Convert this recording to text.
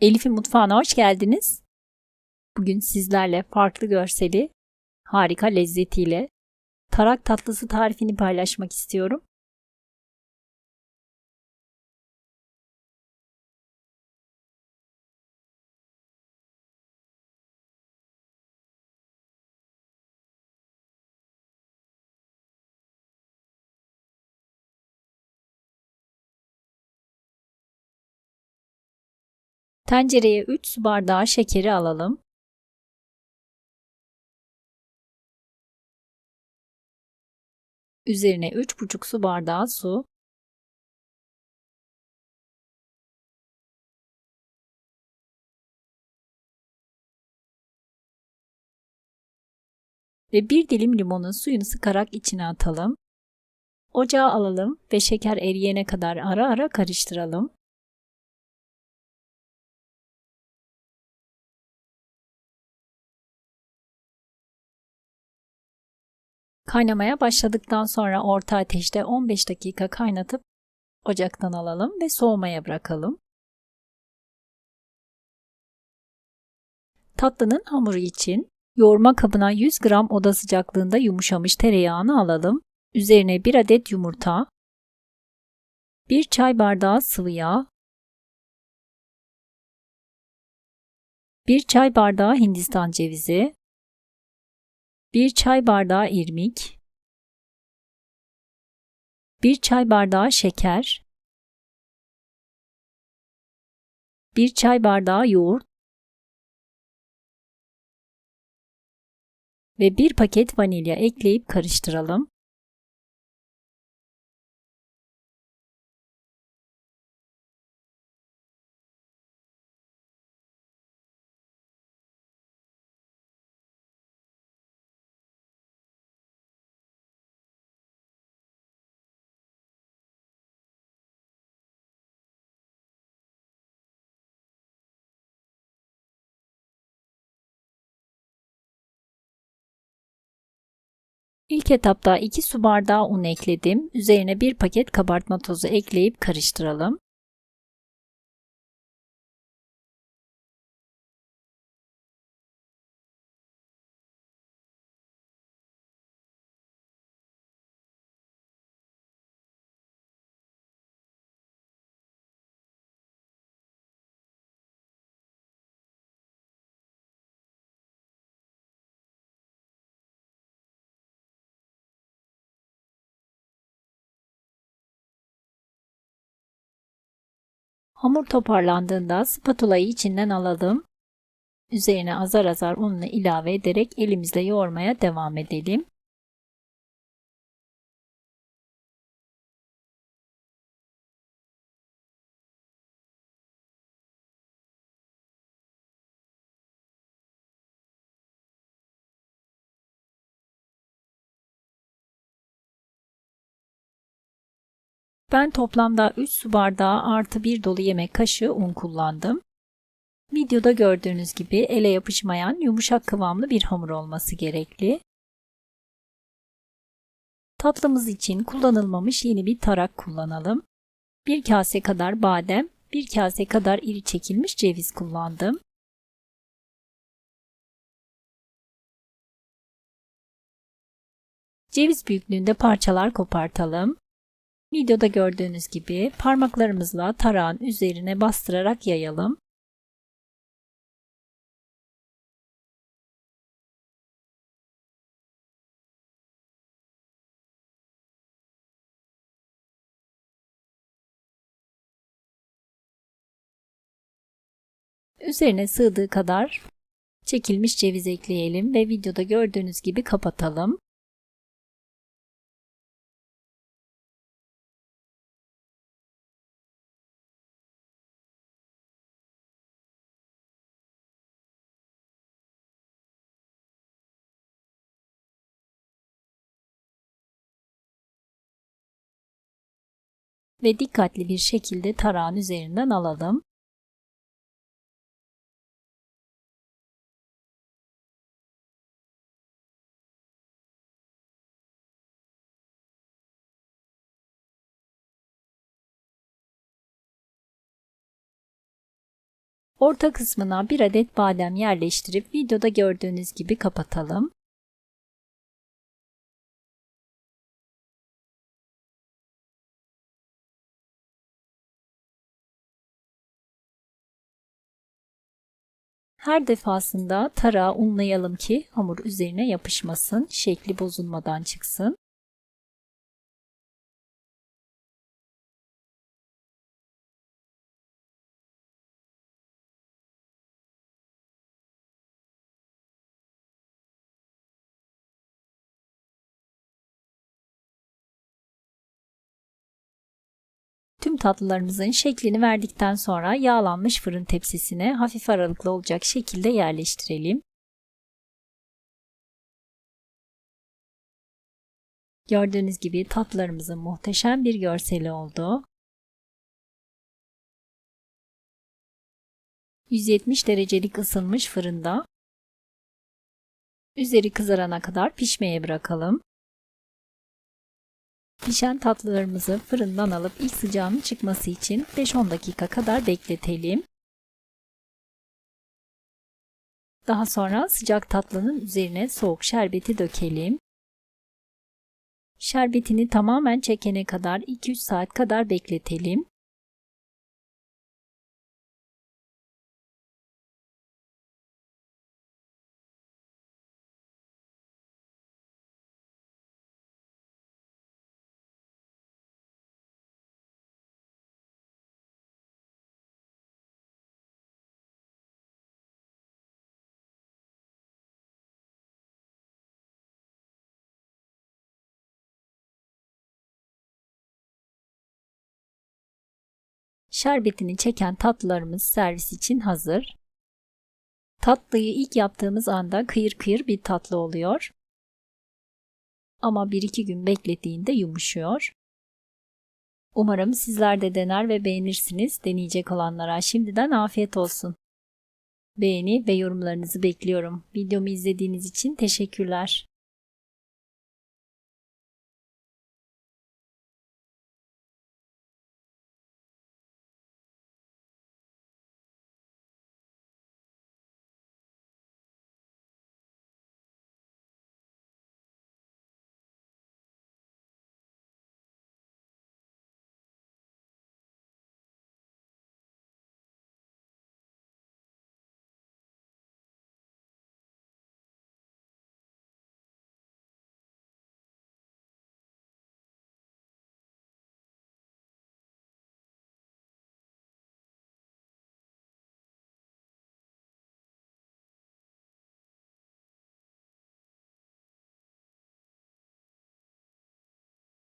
Elif'in mutfağına hoş geldiniz. Bugün sizlerle farklı görseli, harika lezzetiyle tarak tatlısı tarifini paylaşmak istiyorum. Tencereye 3 su bardağı şekeri alalım. Üzerine 3,5 su bardağı su. Ve bir dilim limonun suyunu sıkarak içine atalım. Ocağa alalım ve şeker eriyene kadar ara ara karıştıralım. Kaynamaya başladıktan sonra orta ateşte 15 dakika kaynatıp ocaktan alalım ve soğumaya bırakalım. Tatlının hamuru için yoğurma kabına 100 gram oda sıcaklığında yumuşamış tereyağını alalım. Üzerine 1 adet yumurta, 1 çay bardağı sıvı yağ, 1 çay bardağı hindistan cevizi, 1 çay bardağı irmik, 1 çay bardağı şeker, 1 çay bardağı yoğurt. Ve 1 paket vanilya ekleyip karıştıralım. İlk etapta 2 su bardağı un ekledim. Üzerine 1 paket kabartma tozu ekleyip karıştıralım. Hamur toparlandığında spatulayı içinden alalım. Üzerine azar azar ununu ilave ederek elimizle yoğurmaya devam edelim. Ben toplamda 3 su bardağı artı 1 dolu yemek kaşığı un kullandım. Videoda gördüğünüz gibi ele yapışmayan yumuşak kıvamlı bir hamur olması gerekli. Tatlımız için kullanılmamış yeni bir tarak kullanalım. 1 kase kadar badem, 1 kase kadar iri çekilmiş ceviz kullandım. Ceviz büyüklüğünde parçalar kopartalım. Videoda gördüğünüz gibi parmaklarımızla tarağın üzerine bastırarak yayalım. Üzerine sığdığı kadar çekilmiş ceviz ekleyelim ve videoda gördüğünüz gibi kapatalım. Ve dikkatli bir şekilde tarağın üzerinden alalım. Orta kısmına bir adet badem yerleştirip videoda gördüğünüz gibi kapatalım. Her defasında tarağı unlayalım ki hamur üzerine yapışmasın, şekli bozulmadan çıksın. Tatlılarımızın şeklini verdikten sonra yağlanmış fırın tepsisine hafif aralıklı olacak şekilde yerleştirelim. Gördüğünüz gibi tatlılarımızın muhteşem bir görseli oldu. 170 derecelik ısınmış fırında üzeri kızarana kadar pişmeye bırakalım. Pişen tatlılarımızı fırından alıp ilk sıcağının çıkması için 5-10 dakika kadar bekletelim. Daha sonra sıcak tatlının üzerine soğuk şerbeti dökelim. Şerbetini tamamen çekene kadar 2-3 saat kadar bekletelim. Şerbetini çeken tatlılarımız servis için hazır. Tatlıyı ilk yaptığımız anda kıyır kıyır bir tatlı oluyor. Ama 1-2 gün beklediğinde yumuşuyor. Umarım sizler de dener ve beğenirsiniz. Deneyecek olanlara şimdiden afiyet olsun. Beğeni ve yorumlarınızı bekliyorum. Videomu izlediğiniz için teşekkürler.